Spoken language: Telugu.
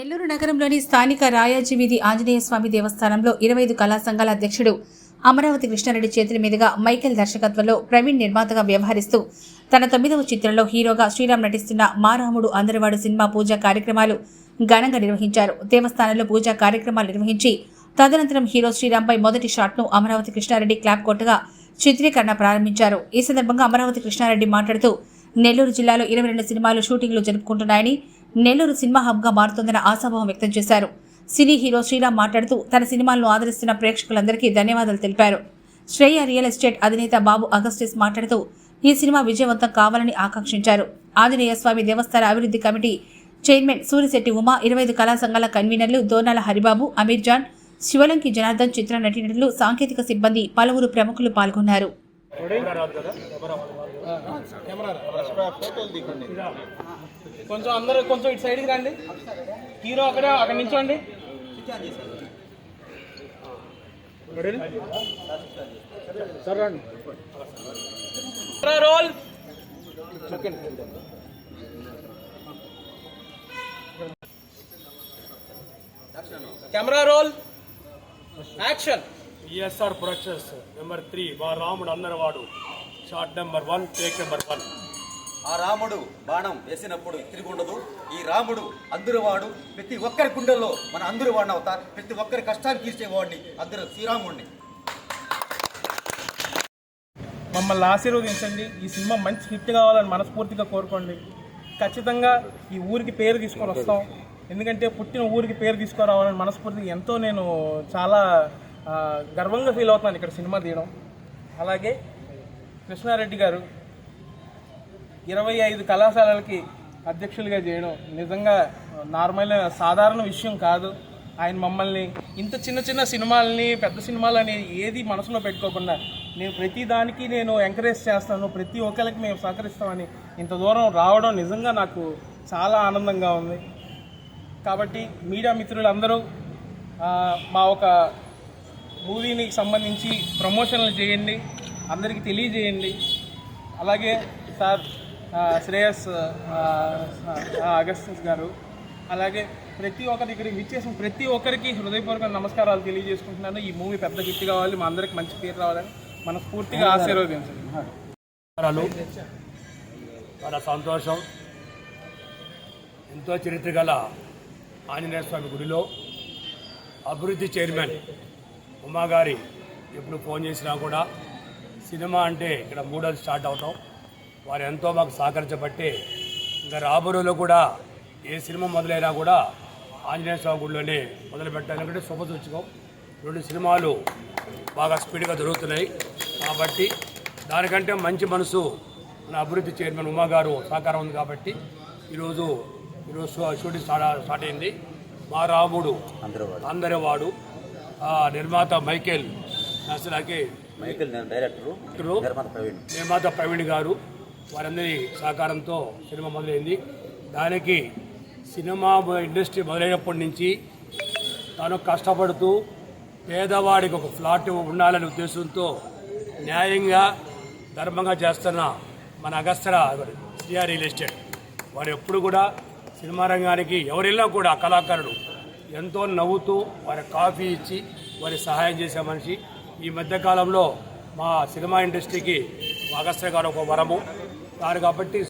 నెల్లూరు నగరంలోని స్థానిక రాయాజీ వీధి ఆంజనేయ స్వామి దేవస్థానంలో ఇరవై ఐదు కళా సంఘాల అధ్యక్షుడు అమరావతి కృష్ణారెడ్డి చేతుల మీదుగా మైకేల్ దర్శకత్వంలో ప్రవీణ్ నిర్మాతగా వ్యవహరిస్తూ తన తొమ్మిదవ చిత్రంలో హీరోగా శ్రీరామ్ నటిస్తున్న మారాముడు అందరివాడు సినిమా పూజా కార్యక్రమాలు ఘనంగా నిర్వహించారు. దేవస్థానంలో పూజా కార్యక్రమాలు నిర్వహించి తదనంతరం హీరో శ్రీరామ్పై మొదటి షాట్ను అమరావతి కృష్ణారెడ్డి క్లాప్ కొట్టగా చిత్రీకరణ ప్రారంభించారు. ఈ సందర్భంగా అమరావతి కృష్ణారెడ్డి మాట్లాడుతూ నెల్లూరు జిల్లాలో ఇరవై రెండు సినిమాలు షూటింగ్లు జరుపుకుంటున్నాయని నెల్లూరు సినిమా హబ్గా మారుతుందన్న ఆశాభావం వ్యక్తం చేశారు. సినీ హీరో శ్రీరామ్ మాట్లాడుతూ తన సినిమాలను ఆదరిస్తున్న ప్రేక్షకులందరికీ ధన్యవాదాలు తెలిపారు. శ్రేయ రియల్ ఎస్టేట్ అధినేత బాబు అగస్టిస్ మాట్లాడుతూ ఈ సినిమా విజయవంతం కావాలని ఆకాంక్షించారు. ఆంజనేయ స్వామి దేవస్థాన అభివృద్ధి కమిటీ చైర్మన్ సూరిశెట్టి ఉమా ఇరవై ఐదు కళా సంఘాల కన్వీనర్లు దోనాల హరిబాబు అమీర్ జాన్ శివలంకి జనార్దన్ చిత్ర నటీనటులు సాంకేతిక సిబ్బంది పలువురు ప్రముఖులు పాల్గొన్నారు. కొంచెం అందరూ కొంచెం ఇటు సైడ్కి రండి. హీరో అక్కడ అక్కడ నించోండి సార్ రండి. Roll camera roll action ESR productions number three మా రాముడు అందరవాడు shot number one take number one ఆ రాముడు బాణం వేసినప్పుడు తిరిగి ఉండదు ఈ రాముడు అందరివాడు ప్రతి ఒక్కరి గుండెల్లో మన అందరి వాడిని అవుతారు. ప్రతి ఒక్కరి కష్టాన్ని తీర్చేవాడిని అందరూ శ్రీరాముడిని. మమ్మల్ని ఆశీర్వదించండి. ఈ సినిమా మంచి హిట్ కావాలని మనస్ఫూర్తిగా కోరుకోండి. ఖచ్చితంగా ఈ ఊరికి పేరు తీసుకొని వస్తాం. ఎందుకంటే పుట్టిన ఊరికి పేరు తీసుకురావాలని మనస్ఫూర్తిగా ఎంతో నేను చాలా గర్వంగా ఫీల్ అవుతున్నాను ఇక్కడ సినిమా తీయడం. అలాగే కృష్ణారెడ్డి గారు ఇరవై ఐదు కళాశాలలకి అధ్యక్షులుగా చేయడం నిజంగా నార్మల్ సాధారణ విషయం కాదు. ఆయన మమ్మల్ని ఇంత చిన్న చిన్న సినిమాలని పెద్ద సినిమాలని ఏది మనసులో పెట్టుకోకుండా నేను ప్రతి దానికి నేను ఎంకరేజ్ చేస్తాను ప్రతి ఒక్కరికి మేము సహకరిస్తామని ఇంత దూరం రావడం నిజంగా నాకు చాలా ఆనందంగా ఉంది. కాబట్టి మీడియా మిత్రులందరూ మా ఒక మూవీని సంబంధించి ప్రమోషన్లు చేయండి అందరికీ తెలియజేయండి. అలాగే సార్ శ్రేయస్ అగస్టిస్ గారు. అలాగే ప్రతి ఒక్కరి ఇక్కడికి విచ్చేసిన ప్రతి ఒక్కరికి హృదయపూర్వక నమస్కారాలు తెలియజేసుకుంటున్నాను. ఈ మూవీ పెద్ద హిట్ కావాలి. మా అందరికి మంచి పేరు రావాలని మనస్ఫూర్తిగా ఆశీర్వదించండి. చాలా సంతోషం. ఎంతో చరిత్ర గల ఆంజనేయ స్వామి గుడిలో అభివృద్ధి చైర్మన్ ఉమా గారి ఎప్పుడు ఫోన్ చేసినా కూడా సినిమా అంటే ఇక్కడ మూడోది స్టార్ట్ అవటం. వారు ఎంతో మాకు సహకరించబట్టి ఇంకా రాబోయేలో కూడా ఏ సినిమా మొదలైనా కూడా ఆంజనేయ స్వామి గుడిలోనే మొదలు పెట్టాలి ఎందుకంటే శుభసూచకం రెండు సినిమాలు బాగా స్పీడ్గా జరుగుతున్నాయి. కాబట్టి దానికంటే మంచి మనసు మన అభివృద్ధి చైర్మన్ ఉమా గారు సహకారం ఉంది కాబట్టి ఈరోజు ఈరోజు షూటింగ్ స్టార్ట్ స్టార్ట్ అయింది. మా రాముడు అందరి వాడు ఆ నిర్మాత మైకేల్ అసలాకి మైకిల్ డైరెక్టరు. డైరెక్టరు, నిర్మాత ప్రవీణ్. నిర్మాత ప్రవీణ్ గారు. వారందరి సహకారంతో సినిమా మొదలైంది. దానికి సినిమా ఇండస్ట్రీ మొదలైనప్పటి నుంచి తాను కష్టపడుతూ పేదవాడికి ఒక ఫ్లాట్ ఉండాలనే ఉద్దేశంతో న్యాయంగా ధర్మంగా చేస్తున్న మన అగస్తర సిఆర్ రియల్ ఎస్టేట్. వారు ఎప్పుడు కూడా సినిమా రంగానికి ఎవరెళ్ళినా కూడా కళాకారుడు. ఎంతో నవ్వుతూ వారి కాఫీ ఇచ్చి వారి సహాయం చేసే మనిషి. ఈ మధ్యకాలంలో మా సినిమా ఇండస్ట్రీకి అగస్త్య గారు ఒక వరము. వారు కాబట్టి